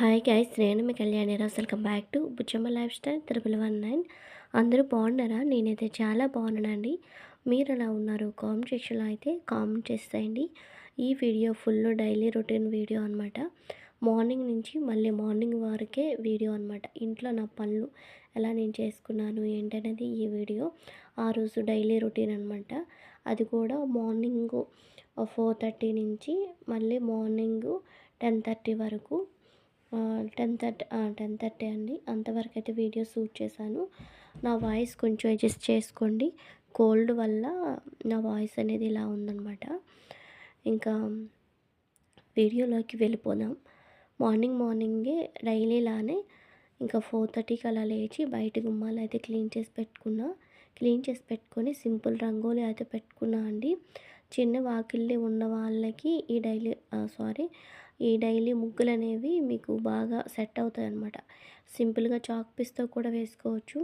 Hi guys నేను మీ Kalyani Raj. Welcome back to Bucchamma lifestyle triple one nine. అందరూ బాగున్నారా? నేనైతే చాలా బాగున్నానండి. మీరు ఎలా ఉన్నారు? కామెంట్ సెక్షన్లో అయితే కామెంట్ చేసేయండి. ఈ video full daily routine video అనమాట మార్నింగ్ నుంచి మళ్ళీ మార్నింగ్ వరకే వీడియో అనమాట ఇంట్లో నా పనులు ఎలా నేను చేసుకున్నాను ఏంటనేది ఈ వీడియో ఆ రోజు డైలీ రొటీన్ అనమాట అది కూడా మార్నింగ్ ఫోర్ థర్టీ నుంచి మళ్ళీ మార్నింగ్ టెన్ థర్టీ వరకు టెన్ థర్టీ టెన్ థర్టీ అండి. అంతవరకు అయితే వీడియో షూట్ చేశాను. నా వాయిస్ కొంచెం అడ్జస్ట్ చేసుకోండి. కోల్డ్ వల్ల నా వాయిస్ అనేది ఇలా ఉందన్నమాట. ఇంకా వీడియోలోకి వెళ్ళిపోదాం. మార్నింగ్ మార్నింగే డైలీలానే ఇంకా ఫోర్ థర్టీకి అలా లేచి బయట గుమ్మాలు అయితే క్లీన్ చేసి పెట్టుకున్నా. క్లీన్ చేసి పెట్టుకొని సింపుల్ రంగోలీ అయితే పెట్టుకున్నా అండి. చిన్న వాకిళ్ళి ఉన్న వాళ్ళకి ఈ డైలీ సారీ ఈ డైలీ ముగ్గులు అనేవి మీకు బాగా సెట్ అవుతాయి అన్నమాట సింపుల్గా చాక్ పీస్తో కూడా వేసుకోవచ్చు.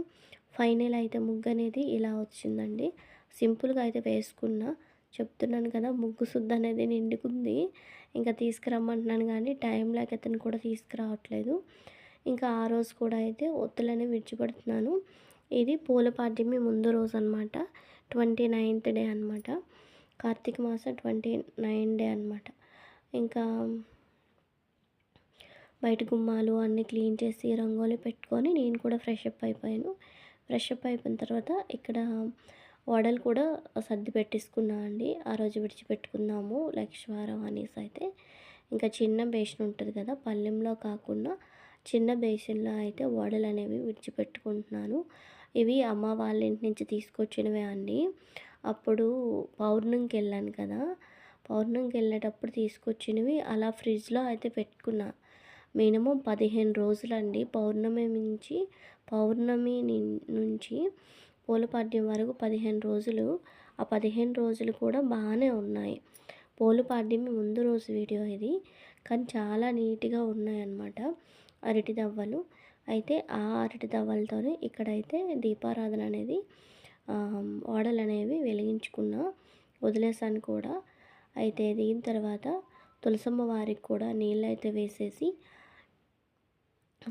ఫైనల్ అయితే ముగ్గు అనేది ఇలా వచ్చిందండి. సింపుల్గా అయితే వేసుకున్నా. చెప్తున్నాను కదా ముగ్గు శుద్ధ అనేది నిండుకుంది. ఇంకా తీసుకురమ్మంటున్నాను కానీ టైం లేక అతను కూడా తీసుకురావట్లేదు. ఇంకా ఆ రోజు కూడా అయితే ఒత్తులనే విడిచిపెడుతున్నాను. ఇది పూల పాడ్యమి ముందు రోజు అనమాట ట్వంటీ నైన్త్ డే అనమాట కార్తీక మాసం ట్వంటీ నైన్ డే అనమాట ఇంకా బయట గుమ్మాలు అన్నీ క్లీన్ చేసి రంగోలి పెట్టుకొని నేను కూడా ఫ్రెష్ అప్ అయిపోయాను. ఫ్రెష్ అప్ అయిపోయిన తర్వాత ఇక్కడ వడలు కూడా సర్ది పెట్టేసుకున్నా అండి. ఆ రోజు విడిచిపెట్టుకుందాము లక్ష్వారం అనేసి అయితే. ఇంకా చిన్న బేసిన్ ఉంటుంది కదా పల్లెంలో కాకుండా చిన్న బేసిన్లో అయితే వడలు అనేవి విడిచిపెట్టుకుంటున్నాను. ఇవి అమ్మ వాళ్ళ ఇంటి నుంచి తీసుకొచ్చినవే అండి. అప్పుడు పౌర్ణమికి వెళ్ళాను కదా పౌర్ణమికి వెళ్ళేటప్పుడు తీసుకొచ్చినవి అలా ఫ్రిడ్జ్లో అయితే పెట్టుకున్నా. మినిమం పదిహేను రోజులండి. పౌర్ణమి నుంచి పౌర్ణమి నుంచి పోలపాడ్యం వరకు పదిహేను రోజులు. ఆ పదిహేను రోజులు కూడా బాగానే ఉన్నాయి. పోలుపాడ్యమి ముందు రోజు వీడియో ఇది. కానీ చాలా నీట్గా ఉన్నాయన్నమాట అరటి దవ్వలు. అయితే ఆ అరటి దవ్వలతోనే ఇక్కడైతే దీపారాధన అనేది ఓడలు అనేవి వెలిగించుకున్న వదిలేసాను కూడా. అయితే దీని తర్వాత తులసమ్మ వారికి కూడా నీళ్ళు అయితే వేసేసి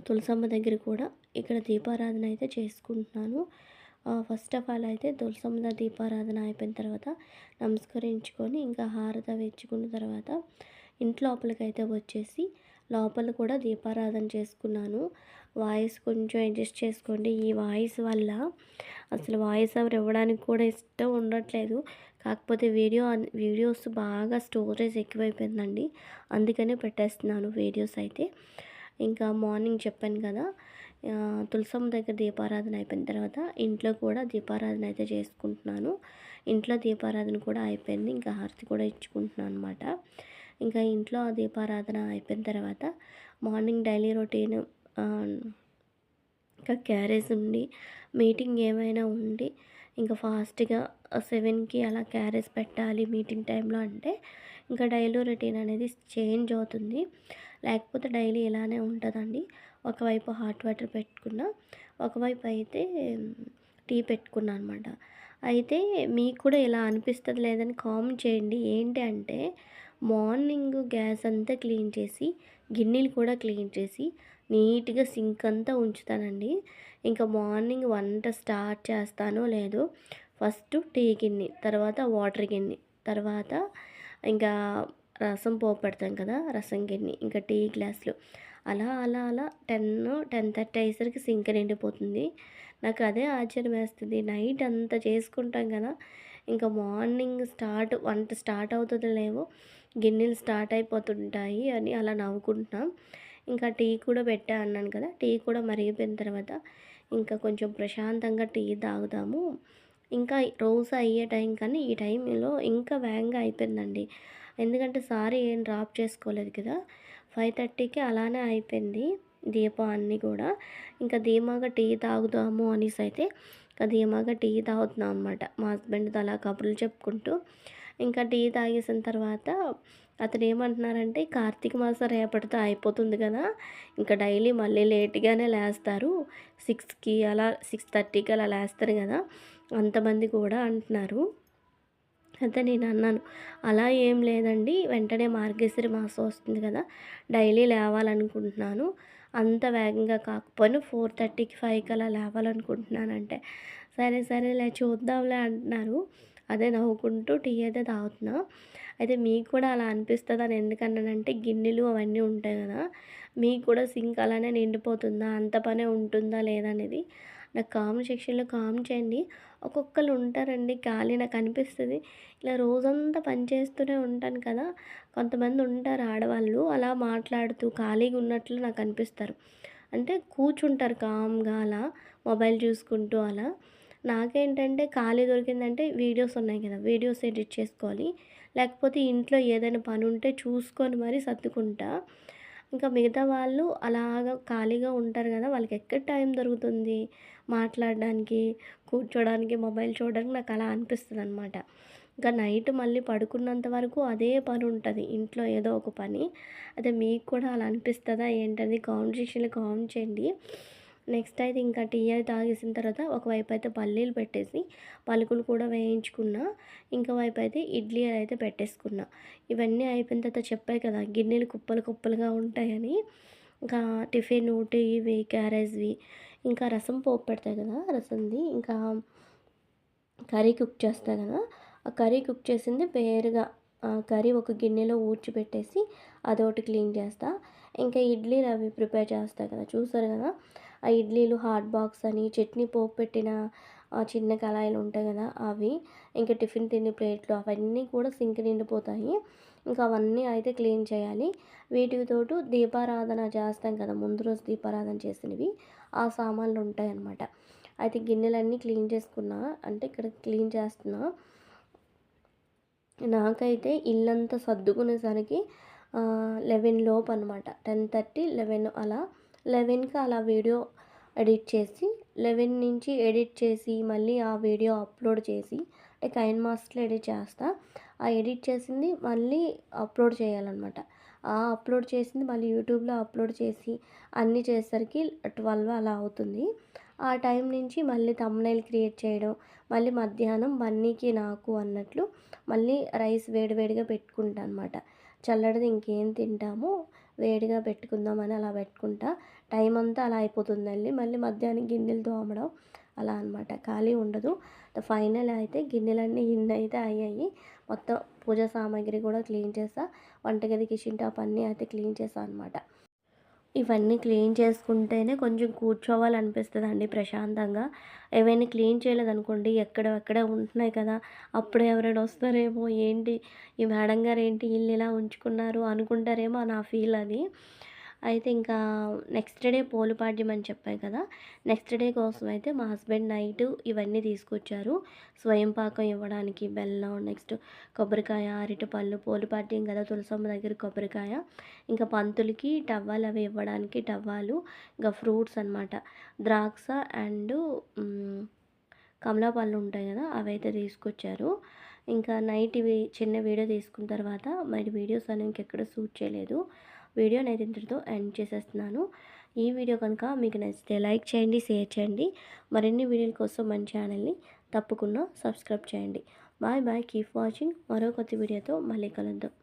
తులసమ్మ దగ్గర కూడా ఇక్కడ దీపారాధన అయితే చేసుకుంటున్నాను. ఫస్ట్ ఆఫ్ ఆల్ అయితే తులసమ్మ దీపారాధన అయిపోయిన తర్వాత నమస్కరించుకొని ఇంకా హారత వెచ్చుకున్న తర్వాత ఇంట్లోపలికి అయితే వచ్చేసి లోపల కూడా దీపారాధన చేసుకున్నాను. వాయిస్ కొంచెం అడ్జస్ట్ చేసుకోండి. ఈ వాయిస్ వల్ల అసలు వాయిస్ ఎవరు ఇవ్వడానికి కూడా ఇష్టం ఉండట్లేదు. కాకపోతే వీడియో వీడియోస్ బాగా స్టోరేజ్ ఎక్కువైపోయిందండి. అందుకనే పెట్టేస్తున్నాను వీడియోస్ అయితే. ఇంకా మార్నింగ్ చెప్పాను కదా తులసమ్మ దగ్గర దీపారాధన అయిపోయిన తర్వాత ఇంట్లో కూడా దీపారాధన అయితే చేసుకుంటున్నాను. ఇంట్లో దీపారాధన కూడా అయిపోయింది. ఇంకా హారతి కూడా ఇచ్చుకుంటున్నాను అనమాట ఇంకా ఇంట్లో దీపారాధన అయిపోయిన తర్వాత మార్నింగ్ డైలీ రొటీన్ ఇంకా క్యారేజ్ ఉండి మీటింగ్ ఏమైనా ఉండి ఇంకా ఫాస్ట్గా సెవెన్కి అలా క్యారేజ్ పెట్టాలి మీటింగ్ టైంలో అంటే ఇంకా డైలీ రొటీన్ అనేది చేంజ్ అవుతుంది. లేకపోతే డైలీ ఇలానే ఉంటుందండి. ఒకవైపు హాట్ వాటర్ పెట్టుకున్న ఒకవైపు అయితే టీ పెట్టుకున్నా అనమాట అయితే మీకు కూడా ఇలా అనిపిస్తుంది లేదని కామెంట్ చేయండి. ఏంటి అంటే మార్నింగ్ గ్యాస్ అంతా క్లీన్ చేసి గిన్నెలు కూడా క్లీన్ చేసి నీట్గా సింక్ అంతా ఉంచుతానండి. ఇంకా మార్నింగ్ వంట స్టార్ట్ చేస్తానో లేదో ఫస్ట్ టీ గిన్నె తర్వాత వాటర్ గిన్నె తర్వాత ఇంకా రసం పోపు పెడతాం కదా రసం గిన్నె ఇంకా టీ గ్లాసులు. అలా అలా అలా టెన్ టెన్ థర్టీ అయ్యేసరికి సింక్ నిండిపోతుంది. నాకు అదే ఆశ్చర్యం వేస్తుంది. నైట్ అంతా చేసుకుంటాం కదా ఇంకా మార్నింగ్ స్టార్ట్ వంట స్టార్ట్ అవుతుందో లేవో గిన్నెలు స్టార్ట్ అయిపోతుంటాయి అని అలా నవ్వుకుంటున్నాం. ఇంకా టీ కూడా పెట్టా అన్నాను కదా టీ కూడా మరిగిపోయిన తర్వాత ఇంకా కొంచెం ప్రశాంతంగా టీ తాగుదాము. ఇంకా రోజు అయ్యే టైం కానీ ఈ టైంలో ఇంకా వేగంగా అయిపోయిందండి. ఎందుకంటే సారీ ఏం డ్రాప్ చేసుకోలేదు కదా ఫైవ్ థర్టీకి అలానే అయిపోయింది దీపం అన్నీ కూడా. ఇంకా ధీమాగా టీ తాగుదాము అనేసి అయితే ఇంకా ధీమాగా టీ తాగుతున్నాం అనమాట మా హస్బెండ్తో అలా కబుర్లు చెప్పుకుంటూ ఇంకా టీ తాగేసిన తర్వాత అతను ఏమంటున్నారంటే కార్తీక మాసం రేపటితో అయిపోతుంది కదా ఇంకా డైలీ మళ్ళీ లేట్గానే లేస్తారు. సిక్స్కి అలా సిక్స్ థర్టీకి అలా లేస్తారు కదా అంతమంది కూడా అంటున్నారు. అయితే నేను అన్నాను అలా ఏం లేదండి వెంటనే మార్గేశ్వరి మాసం వస్తుంది కదా డైలీ లేవాలనుకుంటున్నాను. అంత వేగంగా కాకపోయినా ఫోర్ థర్టీకి ఫైవ్కి అలా లేవాలనుకుంటున్నానంటే. సరే సరేలే చూద్దాంలే అంటున్నారు. అదే నవ్వుకుంటూ టీ అయితే తాగుతున్నా. అయితే మీకు కూడా అలా అనిపిస్తుందని ఎందుకన్నానంటే గిన్నెలు అవన్నీ ఉంటాయి కదా మీకు కూడా సింక్ అలానే నిండిపోతుందా అంత పనే ఉంటుందా లేదనేది నాకు కామెంట్ సెక్షన్లో కామెంట్ చేయండి. ఒక్కొక్కరు ఉంటారండి ఖాళీ నాకు అనిపిస్తుంది. ఇలా రోజంతా పని చేస్తూనే ఉంటాను కదా కొంతమంది ఉంటారు ఆడవాళ్ళు అలా మాట్లాడుతూ ఖాళీగా ఉన్నట్లు నాకు అనిపిస్తారు. అంటే కూర్చుంటారు కామ్గా అలా మొబైల్ చూసుకుంటూ అలా. నాకేంటంటే ఖాళీ దొరికిందంటే వీడియోస్ ఉన్నాయి కదా వీడియోస్ ఎడిట్ చేసుకోవాలి. లేకపోతే ఇంట్లో ఏదైనా పని ఉంటే చూసుకొని మరీ సర్దుకుంటా. ఇంకా మిగతా వాళ్ళు అలాగా ఖాళీగా ఉంటారు కదా వాళ్ళకి ఎక్కడ టైం దొరుకుతుంది మాట్లాడడానికి కూర్చోడానికి మొబైల్ చూడడానికి నాకు అలా అనిపిస్తుంది అనమాట ఇంకా నైట్ మళ్ళీ పడుకున్నంత వరకు అదే పని ఉంటుంది ఇంట్లో ఏదో ఒక పని. అదే మీకు కూడా అలా అనిపిస్తుందా ఏంటది కామెంట్ సెక్షన్లో కామెంట్ చేయండి. నెక్స్ట్ అయితే ఇంకా టీ అయితే తాగేసిన తర్వాత ఒకవైపు అయితే పల్లీలు పెట్టేసి పలుకులు కూడా వేయించుకున్నా ఇంకా వైపు అయితే ఇడ్లీ అయితే పెట్టేసుకున్నా. ఇవన్నీ అయిపోయిన తర్వాత చెప్పాయి కదా గిన్నెలు కుప్పలు కుప్పలుగా ఉంటాయని. ఇంకా టిఫిన్ టీవి క్యారేజ్వి ఇంకా రసం పోపు పెడతాయి కదా రసంది ఇంకా కర్రీ కుక్ చేస్తాయి కదా. ఆ కర్రీ కుక్ చేసింది వేరుగా కర్రీ ఒక గిన్నెలో ఊడ్చి పెట్టేసి అదొకటి క్లీన్ చేస్తా. ఇంకా ఇడ్లీలు అవి ప్రిపేర్ చేస్తాయి కదా చూసారు కదా? ఆ ఇడ్లీలు హాట్ బాక్స్ అని చట్నీ పోపు పెట్టిన చిన్న కళాయిలు ఉంటాయి కదా అవి ఇంకా టిఫిన్ తినే ప్లేట్లు అవన్నీ కూడా సింక్ నిండిపోతాయి. ఇంకా అవన్నీ అయితే క్లీన్ చేయాలి. వీటితోటి దీపారాధన చేస్తాం కదా ముందు రోజు దీపారాధన చేసినవి. ఆ సామాన్లు ఉంటాయి అన్నమాట. అయితే గిన్నెలన్నీ క్లీన్ చేసుకున్నా అంటే ఇక్కడ క్లీన్ చేస్తున్నా. నాకైతే ఇల్లంతా సర్దుకునేసరికి లెవెన్ లోపు అనమాట టెన్ థర్టీ లెవెన్ అలా. లెవెన్కి అలా వీడియో ఎడిట్ చేసి లెవెన్ నుంచి ఎడిట్ చేసి మళ్ళీ ఆ వీడియో అప్లోడ్ చేసి అంటే కైన్ మాస్టర్లో ఎడిట్ చేస్తా. ఆ ఎడిట్ చేసింది మళ్ళీ అప్లోడ్ చేయాలన్నమాట. ఆ అప్లోడ్ చేసింది మళ్ళీ యూట్యూబ్లో అప్లోడ్ చేసి అన్నీ చేసేసరికి ట్వెల్వ్ అలా అవుతుంది. ఆ టైం నుంచి మళ్ళీ తమ్నైల్ క్రియేట్ చేయడం మళ్ళీ మధ్యాహ్నం బన్నీకి నాకు అన్నట్లు మళ్ళీ రైస్ వేడివేడిగా పెట్టుకుంటా అనమాట చల్లడిది ఇంకేం తింటామో వేడిగా పెట్టుకుందామని అలా పెట్టుకుంటా. టైం అంతా అలా అయిపోతుందండి. మళ్ళీ మధ్యాహ్నం గిన్నెలు తోమడం అలా అనమాట ఖాళీ ఉండదు. ఫైనల్ అయితే గిన్నెలన్నీ ఇన్ని అయితే అయ్యాయి. మొత్తం పూజ సామాగ్రి కూడా క్లీన్ చేసా వంటగది కిచెన్ టాప్ అన్నీ అయితే క్లీన్ చేసా అనమాట ఇవన్నీ క్లీన్ చేసుకుంటేనే కొంచెం కూర్చోవాలనిపిస్తుంది అండి ప్రశాంతంగా. ఏవైనా క్లీన్ చేయలేదనుకోండి ఎక్కడెక్కడ ఉంటున్నాయి కదా అప్పుడు ఎవరైనా వస్తారేమో ఏంటి ఈ మేడం గారు ఏంటి వీళ్ళు ఇలా ఉంచుకున్నారు అనుకుంటారేమో నా ఫీల్ అది. అయితే ఇంకా నెక్స్ట్ డే పోలుపాడ్యం అని చెప్పాయి కదా. నెక్స్ట్ డే కోసం అయితే మా హస్బెండ్ నైట్ ఇవన్నీ తీసుకొచ్చారు. స్వయం పాకం ఇవ్వడానికి బెల్లం నెక్స్ట్ కొబ్బరికాయ అరటిపళ్ళు పోలుపాడ్యం కదా తులసమ్మ దగ్గర కొబ్బరికాయ. ఇంకా పంతులకి టవ్వాలు అవి ఇవ్వడానికి టవ్వాలు ఇంకా ఫ్రూట్స్ అనమాట ద్రాక్ష అండ్ కమలా పళ్ళు ఉంటాయి కదా అవైతే తీసుకొచ్చారు. ఇంకా నైట్ ఇవి చిన్న వీడియో తీసుకున్న తర్వాత మరి వీడియోస్ అనేవి ఇంకెక్కడ షూట్ చేయలేదు. వీడియో నేను ఇంతటితో ఎండ్ చేసేస్తున్నాను. ఈ వీడియో కనుక మీకు నచ్చితే లైక్ చేయండి షేర్ చేయండి. మరిన్ని వీడియోల కోసం మన ఛానల్ని తప్పకుండా సబ్స్క్రైబ్ చేయండి. Bye bye keep watching. మరో కొత్త వీడియోతో మళ్ళీ కలుద్దాం.